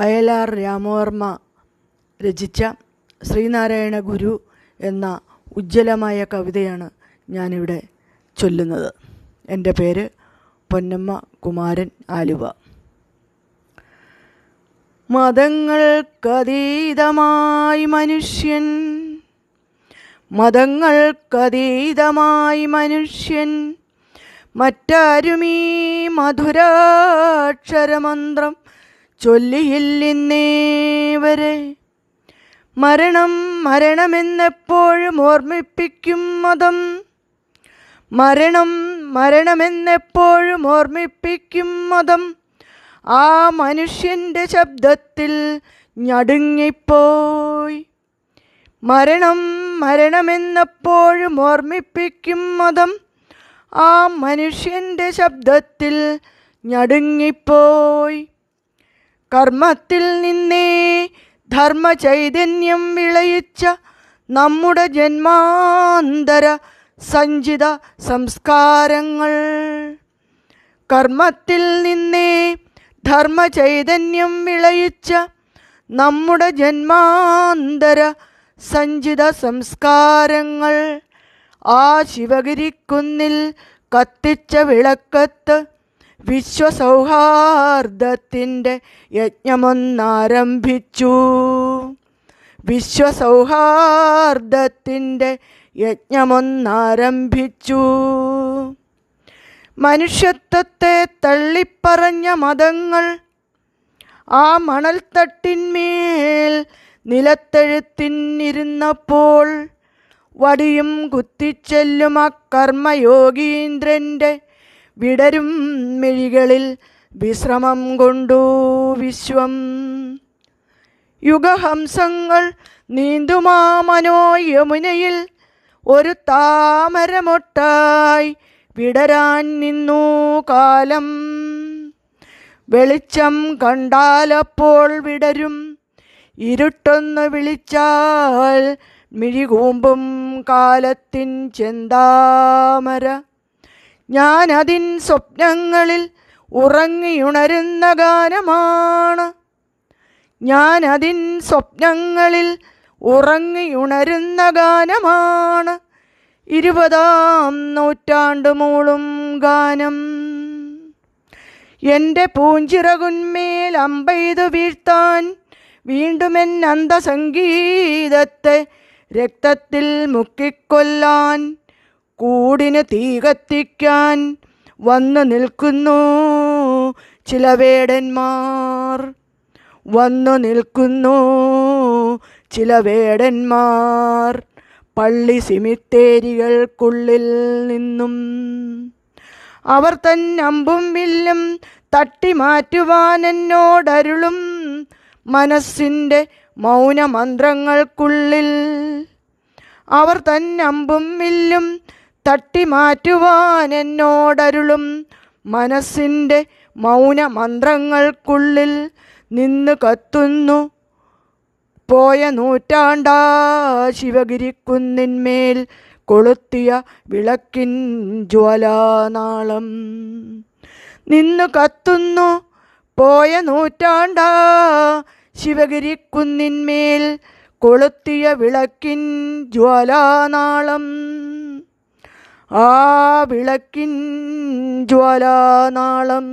വയലാർ രാമവർമ്മ രചിച്ച ശ്രീനാരായണ ഗുരു എന്ന ഉജ്ജ്വലമായ കവിതയാണ് ഞാനിവിടെ ചൊല്ലുന്നത്. എന്റെ പേര് പൊന്നമ്മ കുമാരൻ ആലുവ. മതങ്ങൾക്കതീതമായി മനുഷ്യൻ മതങ്ങൾക്കതീതമായി മനുഷ്യൻ മറ്റാരുമീ മധുരാക്ഷരമന്ത്രം ചൊല്ലിയില്ലിന്നേ വരെ മരണം മരണമെന്നെപ്പോഴും ഓർമ്മിപ്പിക്കും മതം. മരണം മരണമെന്നെപ്പോഴും ഓർമ്മിപ്പിക്കും മതം. ആ മനുഷ്യന്റെ ശബ്ദത്തിൽ ഞടുങ്ങിപ്പോയി. മരണം മരണമെന്നെപ്പോഴും ഓർമ്മിപ്പിക്കും മതം. ആ മനുഷ്യന്റെ ശബ്ദത്തിൽ ഞടുങ്ങിപ്പോയി. കർമ്മത്തിൽ നിന്നേ ധർമ്മചൈതന്യം വിളയിച്ച നമ്മുടെ ജന്മാന്തര സഞ്ചിത സംസ്കാരങ്ങൾ. കർമ്മത്തിൽ നിന്നേ ധർമ്മചൈതന്യം വിളയിച്ച നമ്മുടെ ജന്മാന്തര സഞ്ചിത സംസ്കാരങ്ങൾ. ആ ശിവഗിരിക്കുന്നിൽ കത്തിച്ച വിളക്കത്ത് വിശ്വസൗഹാർദ്ദത്തിന്റെ യജ്ഞമൊന്നാരംഭിച്ചു. വിശ്വസൗഹാർദ്ദത്തിന്റെ യജ്ഞമൊന്നാരംഭിച്ചു. മനുഷ്യത്വത്തെ തള്ളിപ്പറഞ്ഞ മതങ്ങൾ ആ മണൽത്തട്ടിന്മേൽ നിലത്തെഴുത്തിനിരുന്നപ്പോൾ വടിയും കുത്തിച്ചെല്ലും ആ കർമ്മയോഗീന്ദ്രന്റെ വിടരും മിഴികളിൽ വിശ്രമം കൊണ്ടു വിശ്വം. യുഗഹംസങ്ങൾ നീന്തുമാ മനോയമുനയിൽ ഒരു താമരമൊട്ടായി വിടരാൻ നിന്നു കാലം. വെളിച്ചം കണ്ടാലപ്പോൾ വിടരും ഇരുട്ടൊന്ന് വിളിച്ചാൽ മിഴികൂമ്പും കാലത്തിൻ ചെന്താമര. ഞാനതിൻ സ്വപ്നങ്ങളിൽ ഉറങ്ങിയുണരുന്ന ഗാനമാണ്. ഞാനതിൻ സ്വപ്നങ്ങളിൽ ഉറങ്ങിയുണരുന്ന ഗാനമാണ്. ഇരുപതാം നൂറ്റാണ്ട് മൂളും ഗാനം. എന്റെ പൂഞ്ചിറകുന്മേൽ അമ്പെയ്തു വീഴ്ത്താൻ വീണ്ടും എൻ അന്തസംഗീതത്തെ രക്തത്തിൽ മുക്കിക്കൊല്ലാൻ കൂടിന് തീ കത്തിക്കാൻ വന്നു നിൽക്കുന്നു ചില വേടന്മാർ വന്നു നിൽക്കുന്നു ചില വേടന്മാർ പള്ളി സിമിത്തേരികൾക്കുള്ളിൽ നിന്നും അവർ തൻ അമ്പും വില്ലും തട്ടിമാറ്റുവാൻ എന്നോടരുളും മനസ്സിന്റെ മൗനമന്ത്രങ്ങൾക്കുള്ളിൽ. അവർ തൻ അമ്പും വില്ലും തട്ടിമാറ്റുവാൻ എന്നോടരുളും മനസ്സിന്റെ മൗനമന്ത്രങ്ങൾക്കുള്ളിൽ നിന്ന് കത്തുന്നു. പോയ നൂറ്റാണ്ടാ ശിവഗിരിക്കുന്നിന്മേൽ കൊളുത്തിയ വിളക്കിൻ ജ്വലാനാളം നിന്ന് കത്തുന്നു. പോയ നൂറ്റാണ്ടാ ശിവഗിരിക്കുന്നിന്മേൽ കൊളുത്തിയ വിളക്കിൻ ജ്വലാനാളം ആ വിളക്കിൻ ജ്വാലാനാളം.